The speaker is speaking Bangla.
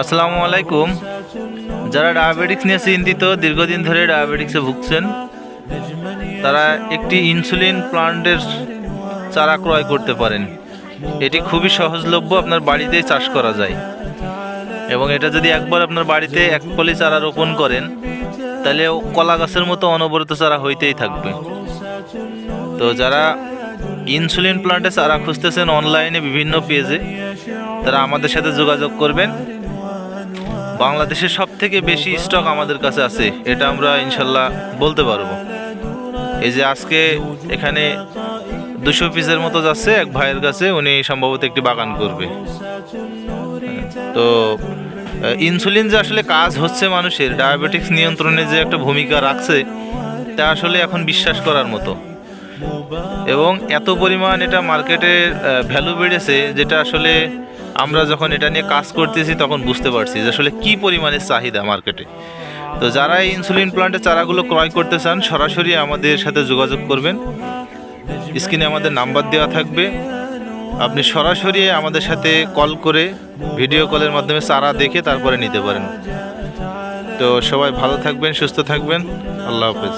আসসালামু আলাইকুম। যারা ডায়াবেটিক্স নিয়ে চিন্তিত, দীর্ঘদিন ধরে ডায়াবেটিক্সে ভুগছেন, তারা একটি ইনসুলিন প্লান্টের চারা ক্রয় করতে পারেন। এটি খুবই সহজলভ্য আপনার বাড়িতেই চাষ করা যায়। এবং এটা যদি একবার আপনার বাড়িতে এক কলি চারা রোপণ করেন, তাহলে কলা গাছের মতো অনবরত চারা হইতেই থাকবে। তো যারা ইনসুলিন প্লান্টে চারা খুঁজতেছেন, অনলাইনে বিভিন্ন পেজে, তারা আমাদের সাথে যোগাযোগ করবেন। বাংলাদেশের সব থেকে বেশি স্টক আমাদের কাছে আছে, এটা আমরা ইনশাল্লাহ বলতে পারব। এই যে আজকে এখানে দুশো পিসের মতো যাচ্ছে, এক ভাইয়ের কাছে, উনি সম্ভবত একটি বাগান করবে। তো, ইনসুলিন যে আসলে কাজ হচ্ছে মানুষের, ডায়াবেটিক্স নিয়ন্ত্রণে যে একটা ভূমিকা রাখছে, তা আসলে এখন বিশ্বাস করার মতো। এবং এত পরিমাণ এটা মার্কেটের ভ্যালু বেড়েছে যেটা আসলে আমরা যখন এটা নিয়ে কাজ করতেছি তখন বুঝতে পারছি যে আসলে কী পরিমাণে চাহিদা মার্কেটে। তো যারা এই ইনসুলিন প্লান্টের চারাগুলো ক্রয় করতে চান, সরাসরি আমাদের সাথে যোগাযোগ করবেন। স্ক্রিনে আমাদের নাম্বার দেওয়া থাকবে। আপনি সরাসরি আমাদের সাথে কল করে ভিডিও কলের মাধ্যমে চারা দেখে তারপরে নিতে পারেন। তো সবাই ভালো থাকবেন, সুস্থ থাকবেন। আল্লাহ হাফেজ।